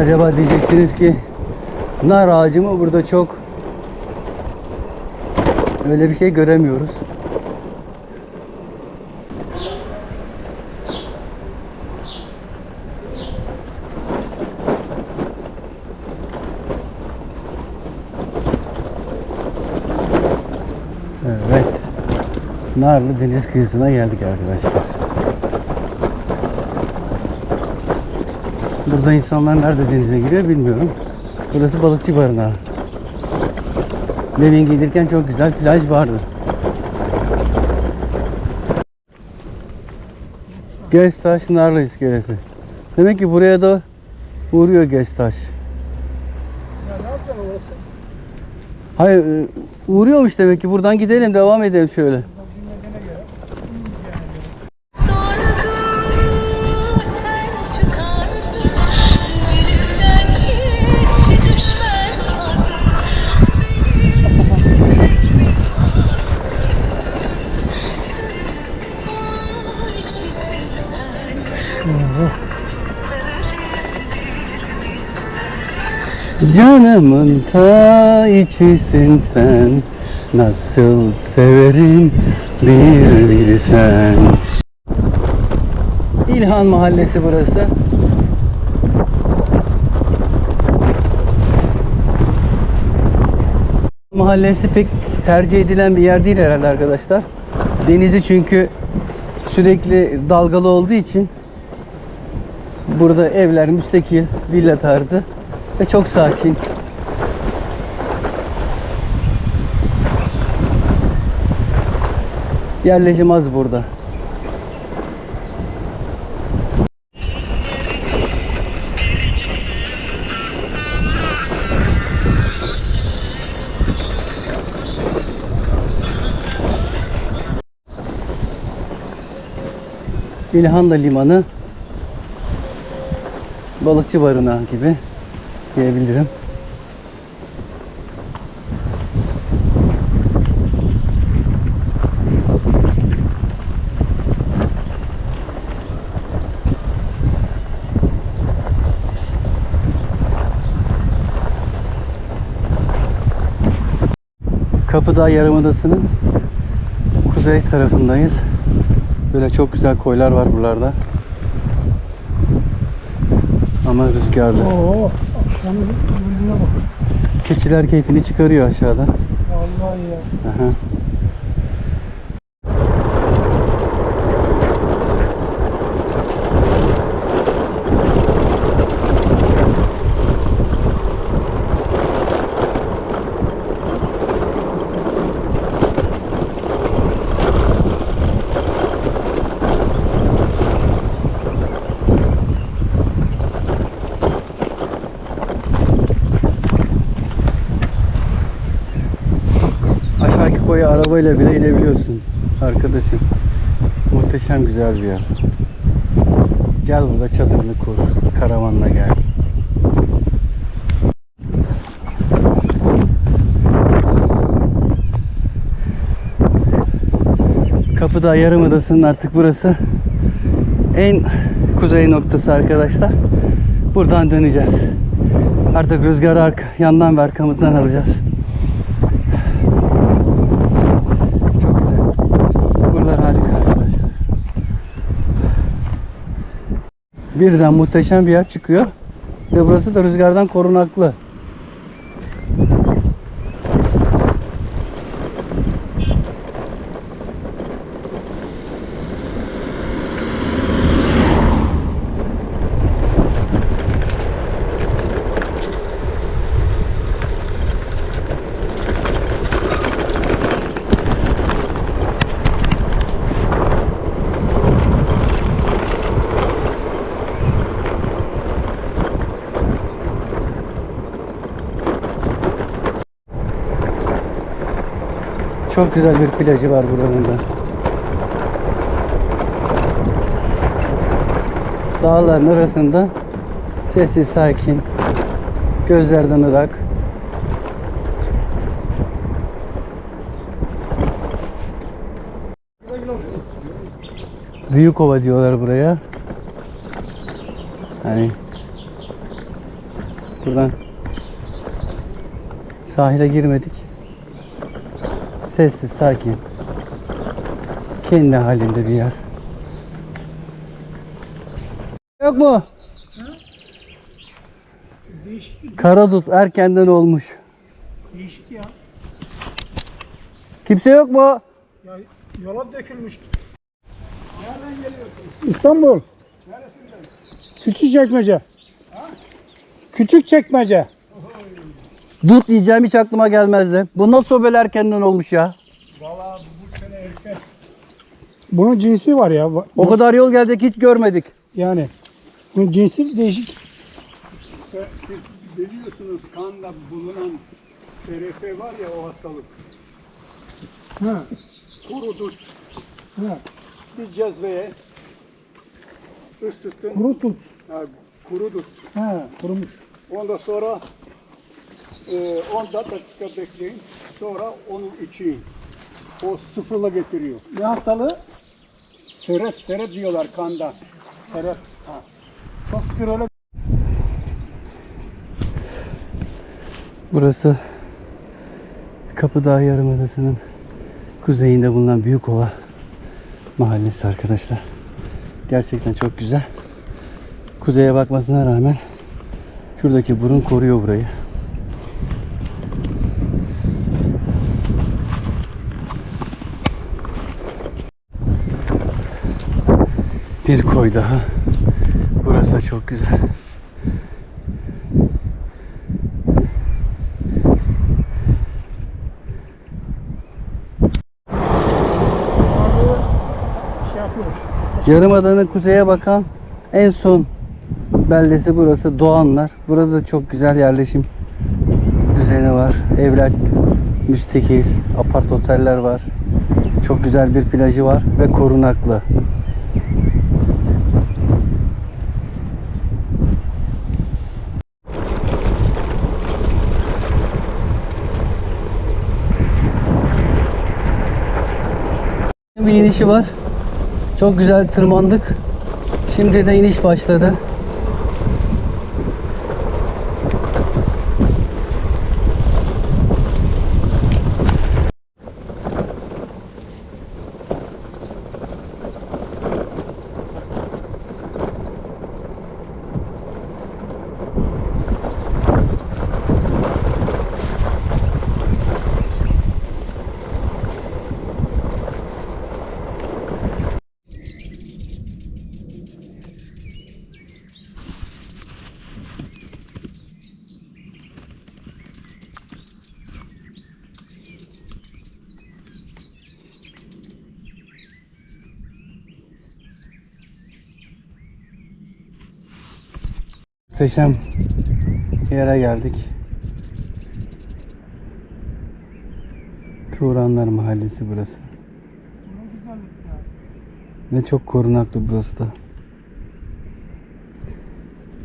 Acaba diyeceksiniz ki nar ağacı mı burada çok öyle bir şey göremiyoruz. Evet. Narlı deniz kıyısına geldik arkadaşlar. Burada insanlar nerede denize giriyor bilmiyorum. Burası balıkçı barınağı. Demin gelirken çok güzel plaj vardı. Geztaş Narlı iskelesi. Demek ki buraya da uğruyor Geztaş. Ya ne yapacaksın orası? Hayır e, uğruyormuş demek ki buradan gidelim devam edelim şöyle. Canımın ta içisin sen. Nasıl severim bir bilsen. İlhan Mahallesi burası. Mahallesi pek tercih edilen bir yer değil herhalde arkadaşlar. Denizi çünkü sürekli dalgalı olduğu için Burada evler müstakil, villa tarzı ve çok sakin. Yerleşim az burada. İlhanda Limanı balıkçı barınağı gibi diyebilirim. Kapıdağ Yarımadası'nın kuzey tarafındayız. Böyle çok güzel koylar var buralarda. Ama rüzgarlı. Oo, bak. Keçiler keyfini çıkarıyor aşağıda. Vallahi ya. Aha. Arabayla bile inebiliyorsun arkadaşım. Muhteşem güzel bir yer. Gel burada çadırını kur. Karavanla gel. Kapıdağ Yarımadası'nın artık burası en kuzey noktası arkadaşlar. Buradan döneceğiz. Artık rüzgarı yandan ve arkamızdan alacağız. Çok güzel. Buralar harika arkadaşlar. Birden muhteşem bir yer çıkıyor. Ve burası da rüzgardan korunaklı. Çok güzel bir plajı var buranın da. Dağların arasında sessiz sakin, gözlerden ırak. Büyükova diyorlar buraya. Hani Buradan sahile girmedik. Sessiz, sakin. Kendi halinde bir yer. Yok mu? Karadut erkenden olmuş. değişik ya. Kimse yok mu? Ya yola dökülmüş. Nereden geliyorsun? İstanbul. Neresinden? Küçük çekmece. Küçük çekmece. Dut diyeceğim hiç aklıma gelmezdi. Bu nasıl böyle erkenden olmuş ya? Valla bu sene erken. Bunun cinsi var ya. bu- O kadar yol geldik hiç görmedik. Yani. Bunun cinsi değişik. Siz biliyorsunuz kanda bulunan SRF var ya o hastalık. Ha. Kurudur. Ha. Bir cezveye ısıtın. Kuru tut. Ha, kurudur. Ha. Kurumuş. Ondan sonra e, 10 dakika bekleyin. Sonra onu için. O sıfırla getiriyor. Ne hastalığı? Serep, serep diyorlar kanda. Serep. Ha. Çok şükür öyle. Burası Kapıdağ Yarımadası'nın kuzeyinde bulunan Büyükova mahallesi arkadaşlar. Gerçekten çok güzel. Kuzeye bakmasına rağmen şuradaki burun koruyor burayı. Bir koy daha. Burası da çok güzel. Şey. Yarımada'nın kuzeye bakan en son beldesi burası Doğanlar. Burada da çok güzel yerleşim düzeni var. Evler müstakil, apart oteller var. Çok güzel bir plajı var ve korunaklı. Bir inişi var. Çok güzel tırmandık. Şimdi de iniş başladı. Muhteşem yere geldik. Turanlar Mahallesi burası. Ve çok korunaklı burası da.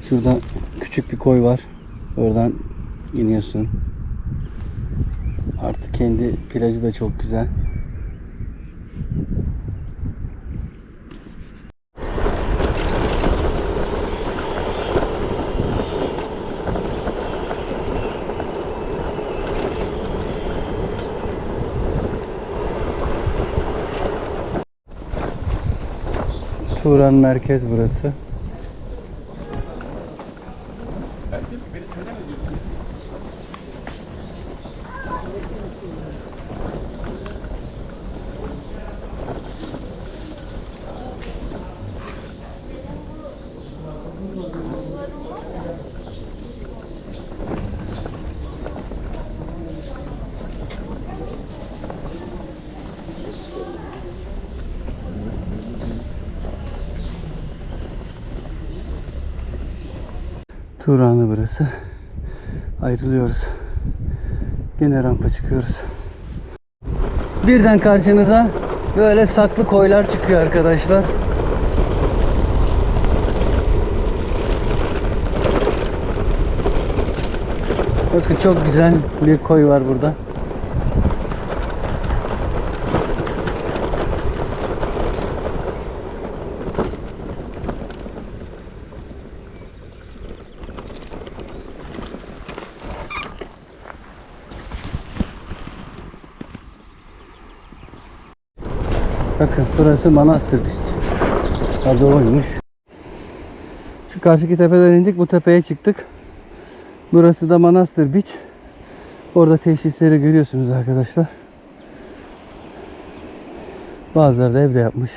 Şurada küçük bir koy var. Oradan iniyorsun. Artık kendi plajı da çok güzel. Turan merkez burası. Turan'ı burası. Ayrılıyoruz. Yine rampa çıkıyoruz. Birden karşınıza böyle saklı koylar çıkıyor arkadaşlar. Bakın çok güzel bir koy var burada. Bakın burası Manastır Beach. Adı oymuş. Şu karşıki tepeden indik bu tepeye çıktık. Burası da Manastır Beach. Orada tesisleri görüyorsunuz arkadaşlar. Bazıları da evde yapmış.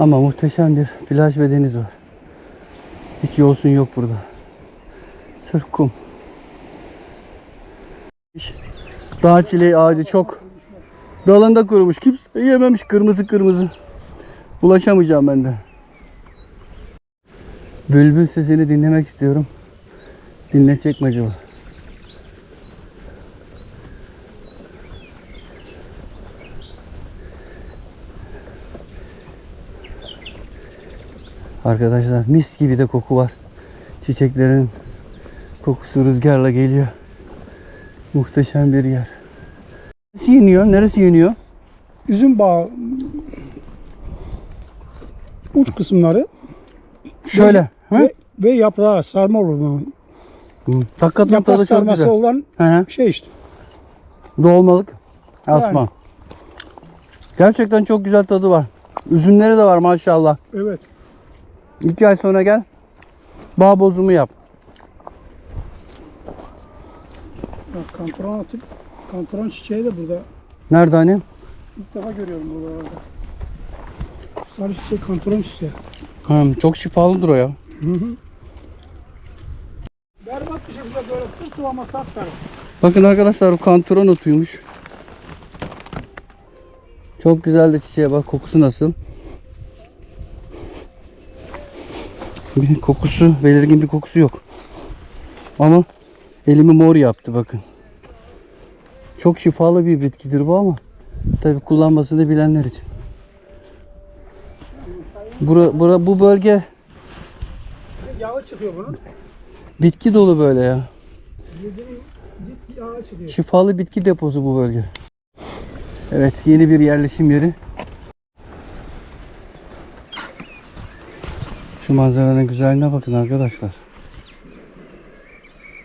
Ama muhteşem bir plaj ve deniz var. Hiç yosun yok burada. Sırf kum. Dağ çileği ağacı çok. Dalında kurumuş. Kimse yememiş kırmızı kırmızı. Ulaşamayacağım ben de. Bülbül sesini dinlemek istiyorum. Dinletecek mi acaba? Arkadaşlar mis gibi de koku var. Çiçeklerin kokusu rüzgarla geliyor. Muhteşem bir yer. Neresi yeniyor? Neresi yeniyor? Üzüm bağı uç kısımları Şöyle. Ve, ve yaprağı sarma olur mu? Hı. Hakikaten Yaprak tadı çok sarması güzel. olan Hı hı. şey işte. Doğalmalık. Asma. Yani. Gerçekten çok güzel tadı var. Üzümleri de var maşallah. Evet. İki ay sonra gel. Bağ bozumu yap. Bak, Kantron atıp kantron çiçeği de burada. Nerede hani? İlk defa görüyorum buralarda. Sarı çiçek kantron çiçeği. Ha, çok şifalıdır o ya. Berbat bir şekilde böyle sırf ama sapsarı. Bakın arkadaşlar bu kantaron otuymuş. Çok güzel de çiçeğe bak kokusu nasıl. Bir kokusu belirgin bir kokusu yok. Ama elimi mor yaptı bakın. Çok şifalı bir bitkidir bu ama tabi kullanmasını bilenler için. Bura, bura, bu bölge Yağı çıkıyor bunun. bitki dolu böyle ya. Şifalı bitki deposu bu bölge. Evet yeni bir yerleşim yeri. Şu manzaranın güzelliğine bakın arkadaşlar.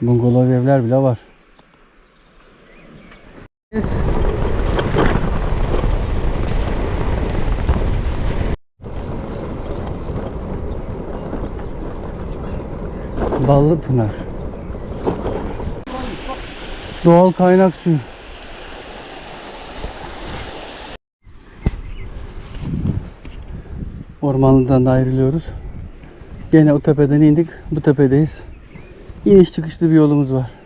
Bungalov evler bile var. Ballı Pınar. Doğal kaynak suyu. Ormanlıdan da ayrılıyoruz. Gene o tepeden indik. Bu tepedeyiz. İniş çıkışlı bir yolumuz var.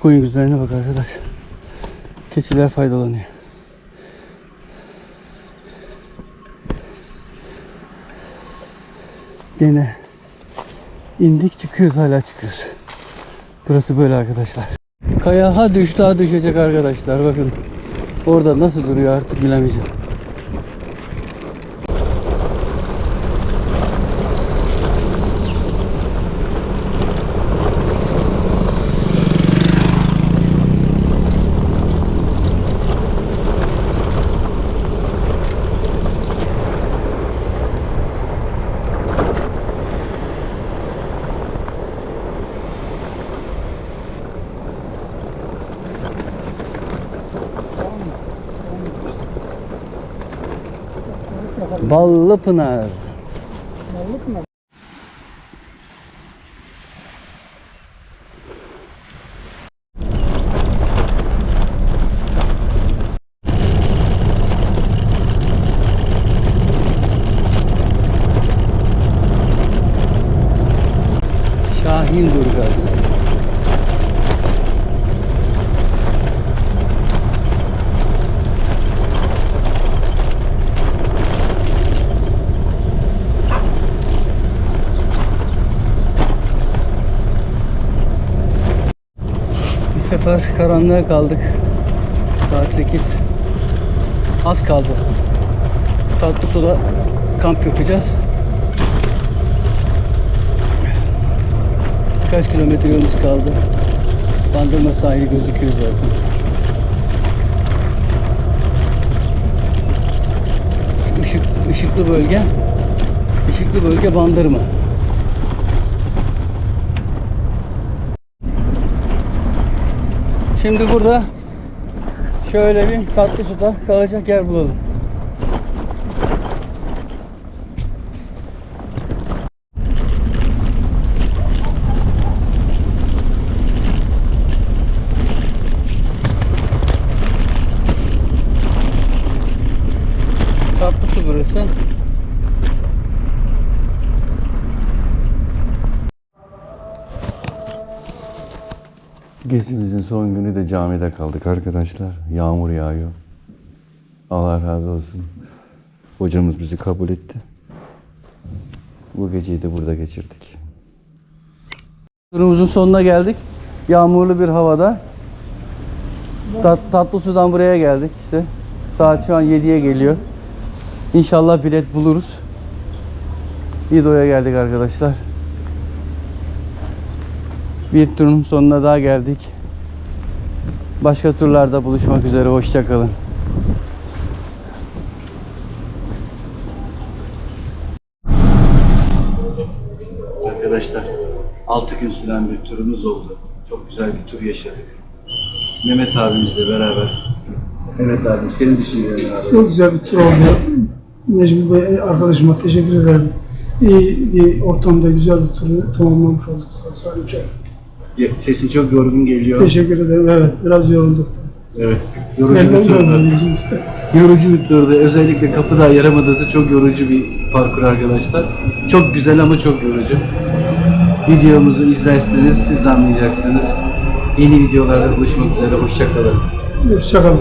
Şu koyun güzelliğine bak arkadaş. Keçiler faydalanıyor. Gene indik çıkıyoruz hala çıkıyoruz. Burası böyle arkadaşlar. Kaya ha düştü ha düşecek arkadaşlar bakın. Orada nasıl duruyor artık bilemeyeceğim. Ballı Pınar. Mallık mı? Şahin Durgaz. sefer karanlığa kaldık. Saat 8. Az kaldı. Tatlı suda kamp yapacağız. Kaç kilometre yolumuz kaldı. Bandırma sahili gözüküyor zaten. Şu ışıklı bölge. Işıklı bölge Bandırma. Şimdi burada şöyle bir tatlı suda kalacak yer bulalım. Tatlı su burası. Gezimizin son günü de camide kaldık arkadaşlar. Yağmur yağıyor. Allah razı olsun. Hocamız bizi kabul etti. Bu geceyi de burada geçirdik. Turumuzun sonuna geldik. Yağmurlu bir havada. Tat, tatlı sudan buraya geldik işte. Saat şu an 7'ye geliyor. İnşallah bilet buluruz. İdo'ya geldik arkadaşlar. Bir turun sonuna daha geldik. Başka turlarda buluşmak üzere. Hoşçakalın. Arkadaşlar 6 gün süren bir turumuz oldu. Çok güzel bir tur yaşadık. Mehmet abimizle beraber. Mehmet abim senin düşüncelerin abi. Çok güzel bir tur oldu. Necmi Bey arkadaşıma teşekkür ederim. İyi bir ortamda güzel bir turu tamamlamış olduk. Sağ olun. Sesin çok yorgun geliyor. Teşekkür ederim. Evet, biraz yorulduk. Evet. Yorucu bir turdu. Yorucu bir turdu. Özellikle kapıda yaramadığınızı çok yorucu bir parkur arkadaşlar. Çok güzel ama çok yorucu. Videomuzu izlerseniz siz de anlayacaksınız. Yeni videolarda buluşmak üzere. Hoşçakalın. Hoşçakalın.